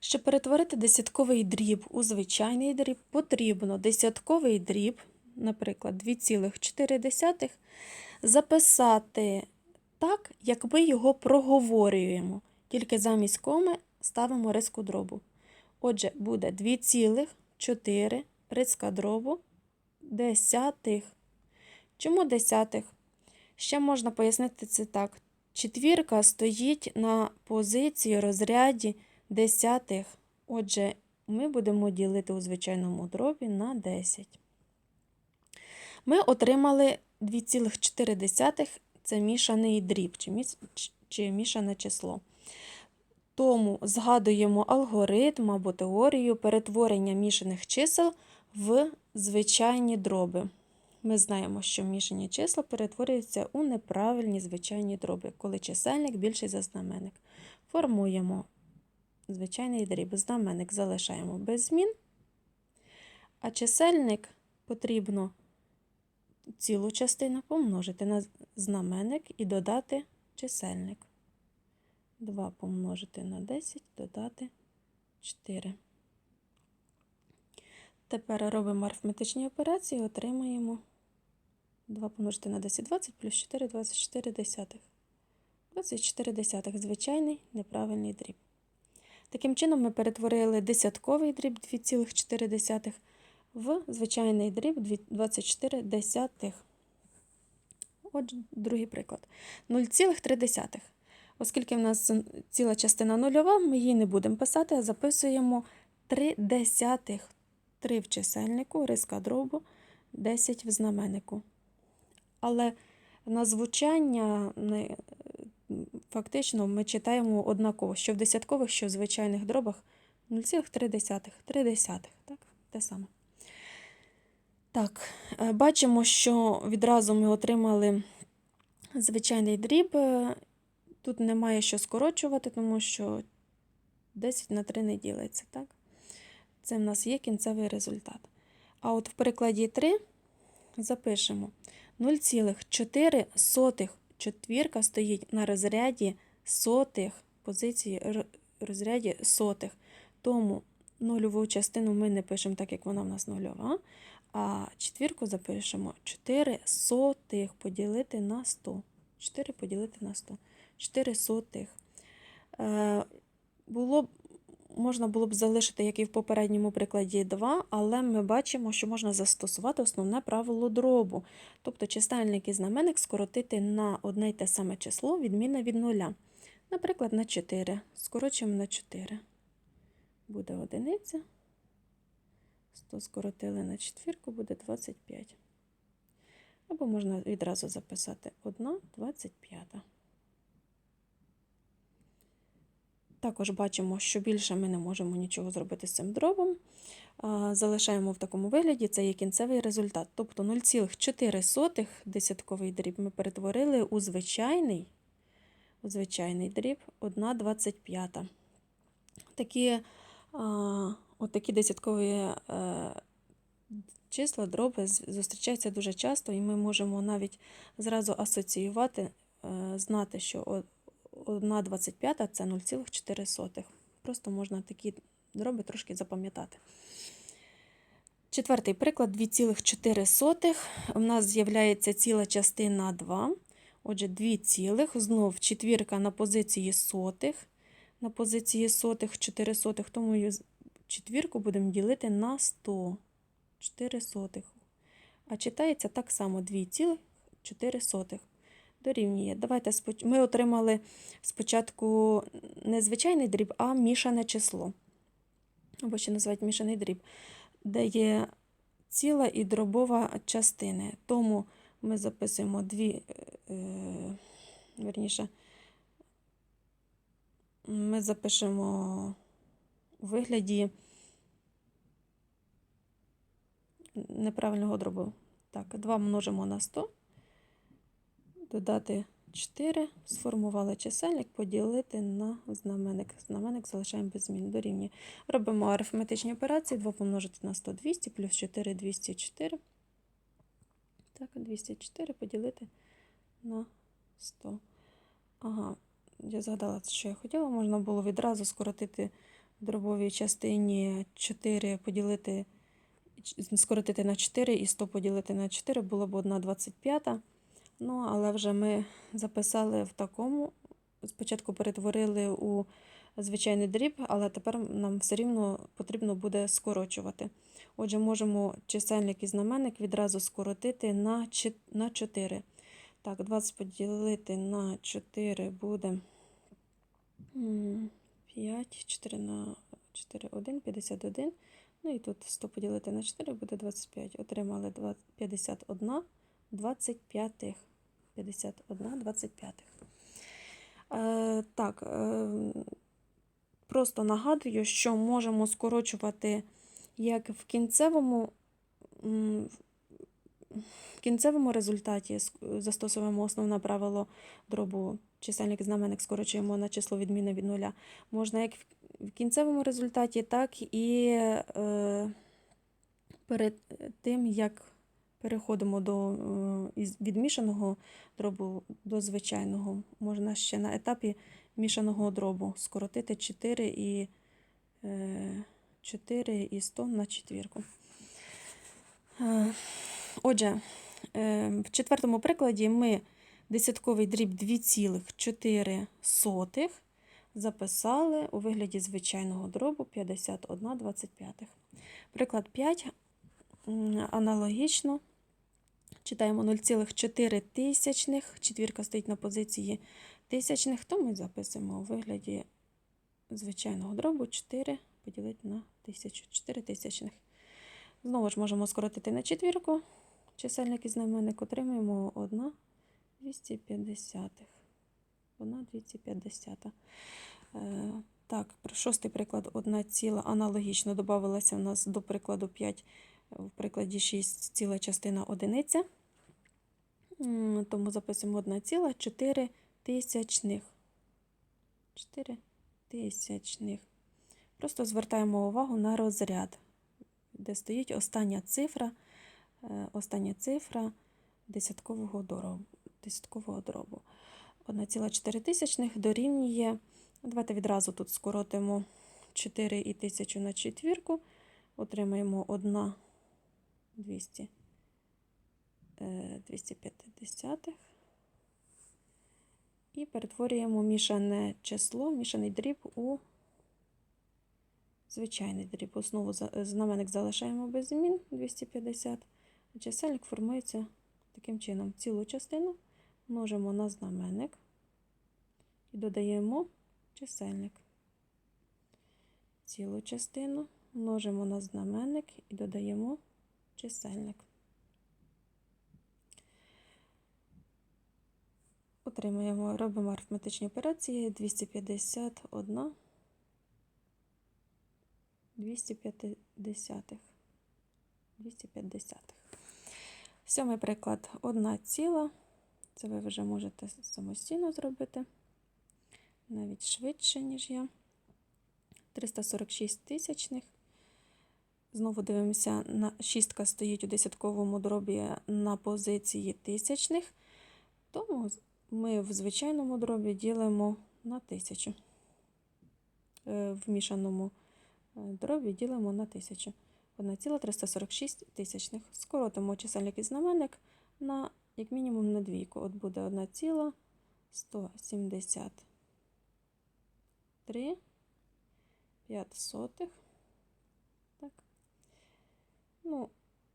Щоб перетворити десятковий дріб у звичайний дріб, потрібно десятковий дріб, наприклад, 2,4, записати так, як ми його проговорюємо. Тільки замість коми ставимо риску дробу. Отже, буде 2,4 риска дробу десятих. Чому десятих? Ще можна пояснити це так. Четвірка стоїть на позиції розряді десятих. Отже, ми будемо ділити у звичайному дробі на 10. Ми отримали 2,4 це мішаний дріб чи, міс- чи мішане число. Тому згадуємо алгоритм або теорію перетворення мішаних чисел в звичайні дроби. Ми знаємо, що мішані числа перетворюються у неправильні звичайні дроби, коли чисельник більший за знаменник. Формуємо звичайний дріб. Знаменник залишаємо без змін, а чисельник потрібно цілу частину помножити на знаменник і додати чисельник. 2 помножити на 10, додати 4. Тепер робимо арифметичні операції, отримаємо 2 помножити на 10, 20 плюс 4, 24 десятих. 24 десятих – звичайний неправильний дріб. Таким чином ми перетворили десятковий дріб 2,4 в звичайний дріб дві- 24 десятих. Отже, другий приклад. 0,3. Оскільки в нас ціла частина нульова, ми її не будемо писати, а записуємо 3 десятих. 3 в чисельнику, риска дробу, 10 в знаменнику. Але на звучання фактично ми читаємо однаково, що в десяткових, що в звичайних дробах 0,3. 3 десятих. Так? Те саме. Так, е, бачимо, що відразу ми отримали звичайний дріб. Е, Тут немає що скорочувати, тому що 10 на 3 не ділиться. Так? Це в нас є кінцевий результат. А от в прикладі 3 запишемо 0,4 четвірка стоїть на розряді сотих, позиції розряді сотих. Тому нульову частину ми не пишемо так, як вона в нас нульова, а четвірку запишемо 4 сотих поділити на 100. 4 поділити на 100. 4 сотих. Е, було б, можна було б залишити, як і в попередньому прикладі, 2, але ми бачимо, що можна застосувати основне правило дробу. Тобто чисельник і знаменник скоротити на одне й те саме число, відмінне від нуля. Наприклад, на 4. Скорочуємо на 4. Буде одиниця. 100 скоротили на четвірку, буде 25. Або можна відразу записати 1 25. Також бачимо, що більше ми не можемо нічого зробити з цим дробом. Залишаємо в такому вигляді, це є кінцевий результат. Тобто 0,4 десятковий дріб ми перетворили у звичайний, у звичайний дріб 1,25. Такі, такі десяткові е, числа, дроби зустрічаються дуже часто, і ми можемо навіть зразу асоціювати, е, знати, що 1,25 це 0,4. Просто можна такі дроби трошки запам'ятати. Четвертий приклад 2,4. У нас з'являється ціла частина 2. Отже, 2 цілих. Знов четвірка на позиції сотих. На позиції сотих 4 сотих. Тому четвірку будемо ділити на 100. 4 сотих. А читається так само 2,4 сотих. Дорівнює. Давайте ми отримали спочатку не звичайний дріб, а мішане число. Або ще називають мішаний дріб, де є ціла і дробова частини. Тому ми записуємо дві, е, верніше, ми запишемо у вигляді неправильного дробу. Так, 2 множимо на 100 додати 4, сформували чисельник, поділити на знаменник. Знаменник залишаємо без змін дорівнює. Робимо арифметичні операції, 2 помножити на 100 200, плюс 4 204. Так, 204 поділити на 100. Ага, я згадала, що я хотіла. Можна було відразу скоротити в дробовій частині 4 поділити, скоротити на 4 і 100 поділити на 4 було б 1,25. Ну, але вже ми записали в такому, спочатку перетворили у звичайний дріб, але тепер нам все рівно потрібно буде скорочувати. Отже, можемо чисельник і знаменник відразу скоротити на 4. Так, 20 поділити на 4 буде 5, 4 на 4, 1, 51. Ну і тут 100 поділити на 4 буде 25. Отримали два- 51 25. 51 25. Е, так, е, просто нагадую, що можемо скорочувати як в кінцевому, в кінцевому результаті застосуємо основне правило дробу чисельник і знаменник скорочуємо на число відмінне від нуля. Можна як в кінцевому результаті, так і е, перед тим, як переходимо до е, від мішаного дробу до звичайного. Можна ще на етапі мішаного дробу скоротити 4 і, е, 4 і 100 на четвірку. Е, Отже, е, в четвертому прикладі ми десятковий дріб 2,4 записали у вигляді звичайного дробу 51,25. Приклад 5. Аналогічно. Читаємо 0,4 тисячних. Четвірка стоїть на позиції тисячних, то ми записуємо у вигляді звичайного дробу 4 поділити на 1000. 4 тисячних. Знову ж можемо скоротити на четвірку. Чисельник і знаменник отримуємо 1 250. 1 250. Е, так, шостий приклад 1 ціла аналогічно додавалася у нас до прикладу 5, в прикладі 6 ціла частина одиниця. Тому записуємо 1 ціла 4 тисячних. 4 тисячних. Просто звертаємо увагу на розряд, де стоїть остання цифра, е, остання цифра десяткового дробу. Десяткового дробу. 1,4 тисячних дорівнює. Давайте відразу тут скоротимо 4 і 1000 на четвірку. Отримаємо 1 200, е, 250. І перетворюємо мішане число, мішаний дріб у звичайний дріб. Основу знаменник залишаємо без змін 250. А чисельник формується таким чином. Цілу частину множимо на знаменник і додаємо чисельник. Цілу частину множимо на знаменник і додаємо чисельник. Отримуємо, робимо арифметичні операції 251 250. 250. Сьомий приклад 1 ціла. Це ви вже можете самостійно зробити, навіть швидше, ніж я. 346 тисячних. Знову дивимося, на шістка стоїть у десятковому дробі на позиції тисячних, тому ми в звичайному дробі ділимо на тисячу. Е, В мішаному е, дробі ділимо на тисячу. 1,346 тисячних. Скоротимо чисельник і знаменник на, як мінімум, на двійку. От буде 1,173 5 сотих. Так. Ну,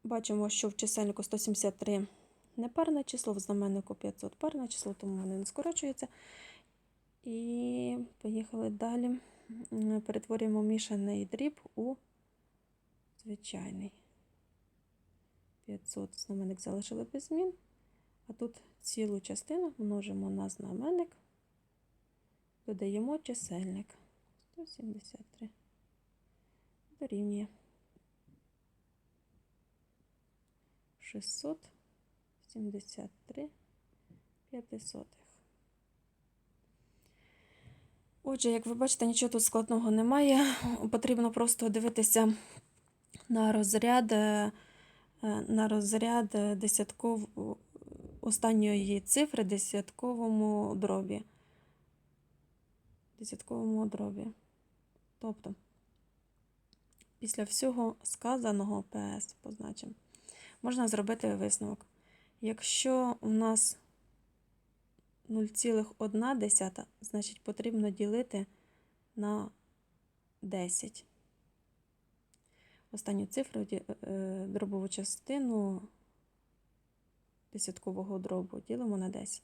бачимо, що в чисельнику 173 непарне число, в знаменнику 500 парне число, тому вони не скорочуються. І поїхали далі. Перетворюємо мішаний дріб у звичайний. 500 знаменник залишили без змін. А тут цілу частину множимо на знаменник, додаємо чисельник. 173 дорівнює 673 п'ятисотих. Отже, як ви бачите, нічого тут складного немає. Потрібно просто дивитися на розряд, е, е, на розряд десятков... останньої цифри десятковому дробі. Десятковому дробі. Тобто після всього сказаного ПС позначимо, можна зробити висновок. Якщо у нас 0,1, значить потрібно ділити на 10. Останню цифру е, дробову частину десяткового дробу ділимо на 10.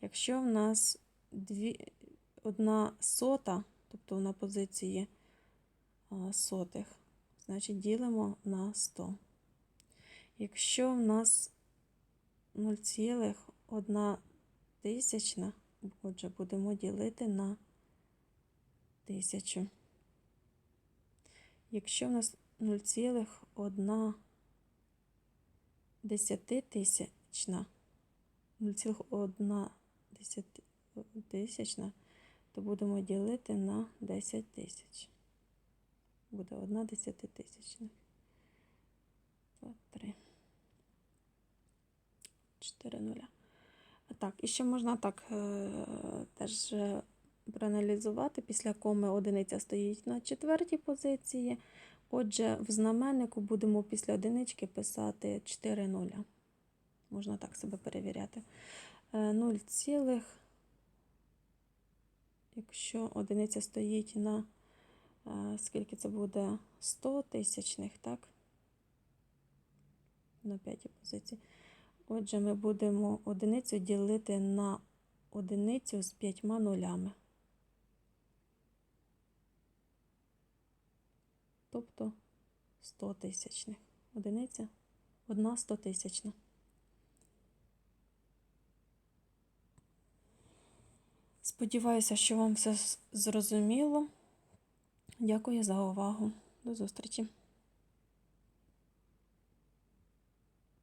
Якщо в нас дві, одна сота, тобто на позиції сотих, значить ділимо на 100. Якщо в нас 0,1 тисячна, отже, будемо ділити на тисячу. Якщо в нас 0,1 десятитисячна, 0,1 десятитисячна, то будемо ділити на 10 тисяч. Буде 1 десятитисячна. 2, 3. 4 нуля. Так, і ще можна так е, теж е, проаналізувати. Після коми одиниця стоїть на четвертій позиції. Отже, в знаменнику будемо після одинички писати 4 нуля. Можна так себе перевіряти. Е, 0 цілих, якщо одиниця стоїть на е, скільки це буде 100 тисячних, так? На п'ятій позиції. Отже, ми будемо одиницю ділити на одиницю з п'ятьма нулями. Тобто 100 тисячних. Одиниця одна 100 тисячна. Сподіваюся, що вам все зрозуміло. Дякую за увагу. До зустрічі.